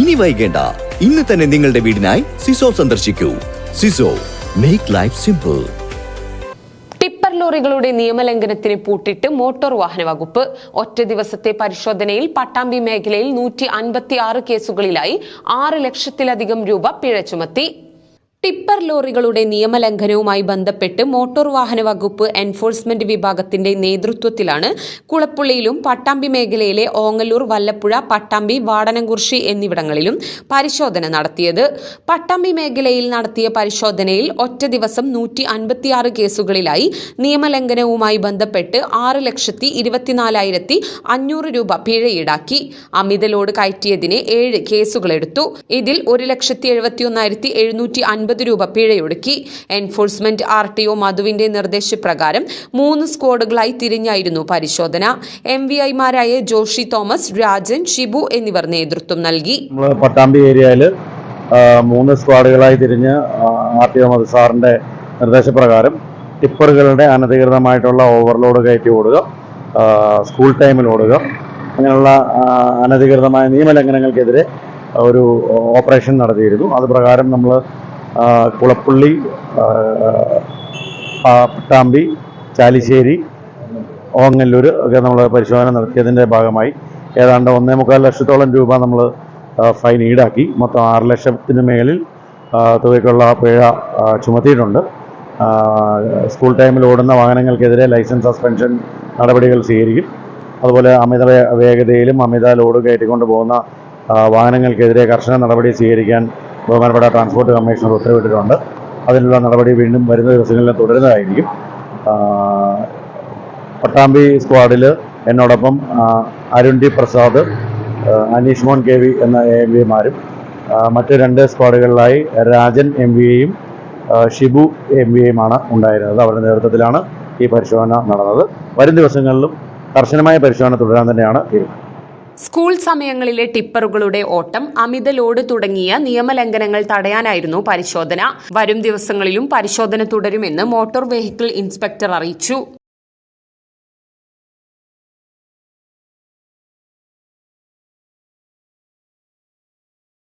ഇനി വൈകേണ്ട. ഇന്ന് തന്നെ നിങ്ങളുടെ വീടിനായി സിസോ സന്ദർശിക്കൂ. Siso make life simple tipper ലോറികളുടെ നിയമലംഘനത്തിന് പൂട്ടിട്ട് മോട്ടോർ വാഹന വകുപ്പ് ഒറ്റ ദിവസത്തെ പരിശോധനയിൽ പട്ടാമ്പി മേഖലയിൽ നൂറ്റി അൻപത്തി ആറ് കേസുകളിലായി ആറ് ലക്ഷത്തിലധികം രൂപ പിഴ ചുമത്തി. ടിപ്പർ ലോറികളുടെ നിയമലംഘനവുമായി ബന്ധപ്പെട്ട് മോട്ടോർ വാഹന വകുപ്പ് എൻഫോഴ്സ്മെന്റ് വിഭാഗത്തിന്റെ നേതൃത്വത്തിലാണ് കുളപ്പുള്ളിയിലും പട്ടാമ്പി മേഖലയിലെ ഓങ്ങല്ലൂർ വല്ലപ്പുഴ പട്ടാമ്പി വാടനംകുർശി എന്നിവിടങ്ങളിലും പരിശോധന നടത്തിയത്. പട്ടാമ്പി മേഖലയിൽ നടത്തിയ പരിശോധനയിൽ ഒറ്റ ദിവസം നൂറ്റി അൻപത്തിയാറ് കേസുകളിലായി നിയമലംഘനവുമായി ബന്ധപ്പെട്ട് ആറ് ലക്ഷത്തി ഇരുപത്തിനാലായിരത്തി അഞ്ഞൂറ് രൂപ പിഴ ഈടാക്കി അമിത ലോഡ് കയറ്റിയതിന് ഏഴ് കേസുകളെടുത്തു. ഇതിൽ ഒരു ലക്ഷത്തി എഴുപത്തി ഒന്നായിരത്തി എഴുന്നൂറ്റി അൻപത് രൂപ പിഴയൊടുക്കി. എൻഫോഴ്സ്മെന്റ് ആർ ടി ഒ മധുവിന്റെ നിർദ്ദേശപ്രകാരം മൂന്ന് സ്ക്വാഡുകളായി തിരിഞ്ഞായിരുന്നു പരിശോധന. എം വി ഐമാരായ ജോഷി തോമസ് രാജൻ ഷിബു എന്നിവർ നേതൃത്വം നൽകി. പട്ടാമ്പി ഏരിയയിൽ മൂന്ന് സ്ക്വാഡുകളായി തിരിഞ്ഞ് ആർ ടി ഒ മധു സാറിന്റെ നിർദ്ദേശപ്രകാരം ടിപ്പറുകളുടെ അനധികൃതമായിട്ടുള്ള ഓവർലോഡ് കയറ്റി ഓടുക സ്കൂൾ ടൈമിൽ ഓടുക അങ്ങനെയുള്ള അനധികൃതമായ നിയമലംഘനങ്ങൾക്കെതിരെ ഒരു ഓപ്പറേഷൻ നടത്തിയിരുന്നു. അത് പ്രകാരം നമ്മൾ കുളപ്പള്ളി പട്ടാമ്പി ചാലിശ്ശേരി ഓങ്ങല്ലൂർ ഒക്കെ നമ്മൾ പരിശോധന നടത്തിയതിന്റെ ഭാഗമായി. ഏതാണ്ട് ഒന്നേ മുക്കാൽ ലക്ഷത്തോളം രൂപ നമ്മൾ ഫൈൻ ഈടാക്കി. മൊത്തം ആറ് ലക്ഷത്തിന് മേളിൽ തുകയ്ക്കുള്ള പിഴ ചുമത്തിയിട്ടുണ്ട്. സ്കൂൾ ടൈമിൽ ഓടുന്ന വാഹനങ്ങൾക്കെതിരെ ലൈസൻസ് സസ്പെൻഷൻ നടപടികൾ സ്വീകരിക്കും. അതുപോലെ അമിത വേഗതയിലും അമിത ലോഡ് കയറ്റിക്കൊണ്ട് പോകുന്ന വാഹനങ്ങൾക്കെതിരെ കർശന നടപടി സ്വീകരിക്കാൻ ബഹുമാനപ്പെട്ട ട്രാൻസ്പോർട്ട് കമ്മീഷണർ ഉത്തരവിട്ടിട്ടുണ്ട്. അതിനുള്ള നടപടി വീണ്ടും വരുന്ന ദിവസങ്ങളിൽ തുടരുന്നതായിരിക്കും. പട്ടാമ്പി സ്ക്വാഡിൽ എന്നോടൊപ്പം Arun T Prasad Aneesh Mon K V എന്ന എം വിമാരും മറ്റ് രണ്ട് സ്ക്വാഡുകളിലായി രാജൻ എം വിയെയും ഷിബു എം വിയെയുമാണ് ഉണ്ടായിരുന്നത്. അവരുടെ നേതൃത്വത്തിലാണ് ഈ പരിശോധന നടന്നത്. വരും ദിവസങ്ങളിലും കർശനമായ പരിശോധന തുടരാൻ തന്നെയാണ് തീരുമാനം. സ്കൂൾ സമയങ്ങളിലെ ടിപ്പറുകളുടെ ഓട്ടം അമിത ലോഡ് തുടങ്ങിയ നിയമലംഘനങ്ങൾ തടയാനായിരുന്നു പരിശോധന. വരും ദിവസങ്ങളിലും പരിശോധന തുടരുമെന്ന് മോട്ടോർ വെഹിക്കിൾ ഇൻസ്പെക്ടർ അറിയിച്ചു.